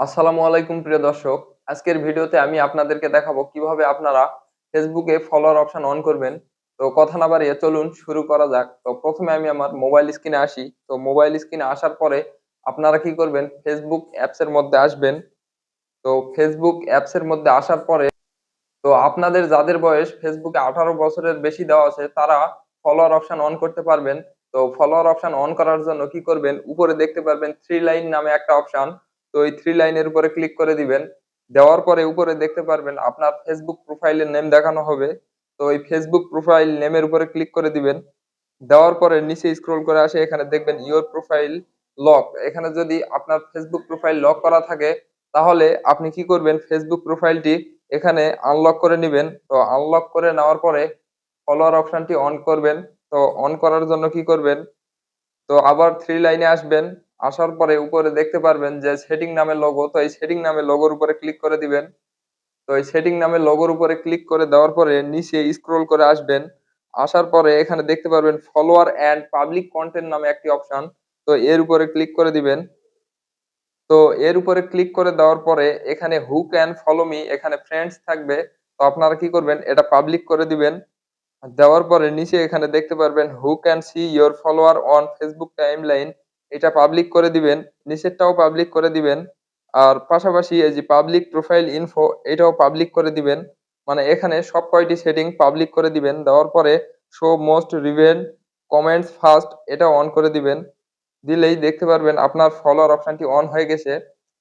আসসালামু আলাইকুম, প্রিয় দর্শক। আজকের ভিডিওতে আমি আপনাদেরকে দেখাবো কীভাবে আপনারা ফেসবুকে ফলোয়ার অপশন অন করবেন। তো কথা না বাড়িয়ে চলুন, শুরু করা যাক। তো প্রথমে আমি আমার মোবাইল স্ক্রিনে আসি। তো মোবাইল স্ক্রিনে আসার পরে আপনারা কি করবেন? ফেসবুক অ্যাপস এর মধ্যে আসবেন। তো ফেসবুক অ্যাপস এর মধ্যে আসার পরে তো আপনাদের যাদের বয়স ফেসবুকে আঠারো বছরের বেশি দেওয়া আছে, তারা ফলোয়ার অপশন অন করতে পারবেন। তো ফলোয়ার অপশন অন করার জন্য কি করবেন? উপরে দেখতে পারবেন থ্রি লাইন নামে একটা অপশন তো এই থ্রি লাইনের উপরে ক্লিক করে দিবেন। দেওয়ার পরে উপরে দেখতে পারবেন আপনার ফেসবুক প্রোফাইলের নেম দেখানো হবে। তো এই ফেসবুক প্রোফাইল নেমের উপরে ক্লিক করে দিবেন। দেওয়ার পরে নিচে স্ক্রল করে আসে, এখানে দেখবেন ইওর প্রোফাইল লক এখানে যদি আপনার ফেসবুক প্রোফাইল লক করা থাকে, তাহলে আপনি কি করবেন? ফেসবুক প্রোফাইলটি এখানে আনলক করে নেবেন। তো আনলক করে নেওয়ার পরে ফলোয়ার অপশনটি অন করবেন। তো অন করার জন্য কি করবেন? তো আবার থ্রি লাইনে আসবেন। আসার পরে উপরে দেখতে পারবেন যে সেটিং নামে লোগো তো এই সেটিং নামে লোগোর উপরে ক্লিক করে দিবেন। তো এই সেটিং নামে লোগোর উপরে ক্লিক করে দেওয়ার পরে নিচে স্ক্রল করে আসবেন। আসার পরে এখানে দেখতে পারবেন ফলোয়ার অ্যান্ড পাবলিক কন্টেন্ট নামে একটি অপশন তো এর উপরে ক্লিক করে দিবেন। তো এর উপরে ক্লিক করে দেওয়ার পরে এখানে হু ক্যান ফলো মি এখানে ফ্রেন্ডস থাকবে। তো আপনারা কি করবেন, এটা পাবলিক করে দিবেন। দেওয়ার পরে নিচে এখানে দেখতে পারবেন who can see your follower on Facebook timeline এটা পাবলিক করে দিবেন নিচেরটাও পাবলিক করে দিবেন, আর পাশাপাশি এই যে পাবলিক প্রোফাইল ইনফো এটাও পাবলিক করে দিবেন। মানে এখানে সব কয়টি সেটিং পাবলিক করে দিবেন, দেওয়ার পরে show most relevant comments first এটা অন করে দিবেন। দিলেই দেখতে পারবেন আপনার ফলোয়ার অপশনটি অন হয়ে গেছে।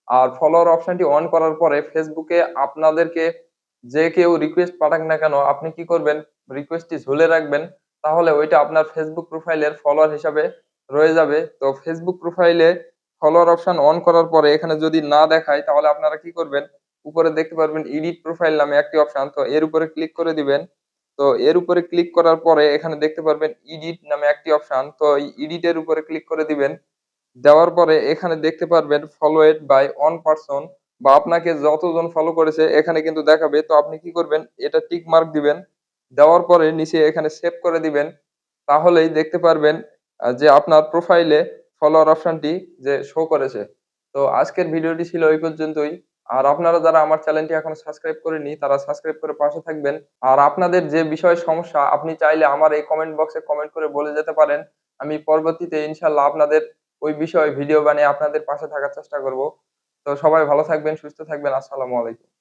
আর ফলোয়ার অপশনটি অন করার পরে ফেসবুকে আপনাদেরকে যে কেউ রিকোয়েস্ট পাঠাক না কেন, আপনি কি করবেন? রিকোয়েস্টটি ঝুলে রাখবেন। তাহলে ওইটা আপনার ফেসবুক প্রোফাইলের ফলোয়ার হিসাবে রয়ে যাবে। তো ফেসবুক প্রোফাইলে ফলোয়ার অপশন অন করার পরে এখানে যদি না দেখায়, তাহলে আপনারা কি করবেন? উপরে দেখতে পারবেন এডিট প্রোফাইল নামে একটি অপশন তো এর উপরে ক্লিক করে দিবেন। তো এর উপরে ক্লিক করার পরে এখানে দেখতে পারবেন এডিট নামে একটি অপশন তো এই এডিটের উপরে ক্লিক করে দিবেন। দেওয়ার পরে এখানে দেখতে পারবেন ফলোয়েড বাই অন পারসন বা আপনাকে যতজন ফলো করেছে এখানে কিন্তু দেখাবে। তো আপনি কি করবেন? এটা টিক মার্ক দিবেন। দেওয়ার পরে নিচে এখানে সেভ করে দিবেন। তাহলেই দেখতে পারবেন যে আপনার প্রোফাইলে ফলোয়ার অপশনটি যে শো করেছে। তো আজকের ভিডিওটি ছিল ওই পর্যন্তই। আর আপনারা যারা আমার চ্যানেলটি এখনও সাবস্ক্রাইব করেনি তারা সাবস্ক্রাইব করে পাশে থাকবেন। আর আপনাদের যে বিষয় সমস্যা, আপনি চাইলে আমার এই কমেন্ট বক্সে কমেন্ট করে বলে যেতে পারেন। আমি পরবর্তীতে ইনশাল্লাহ আপনাদের ওই বিষয়ে ভিডিও বানিয়ে আপনাদের পাশে থাকার চেষ্টা করব। তো সবাই ভালো থাকবেন, সুস্থ থাকবেন। আসসালামু আলাইকুম।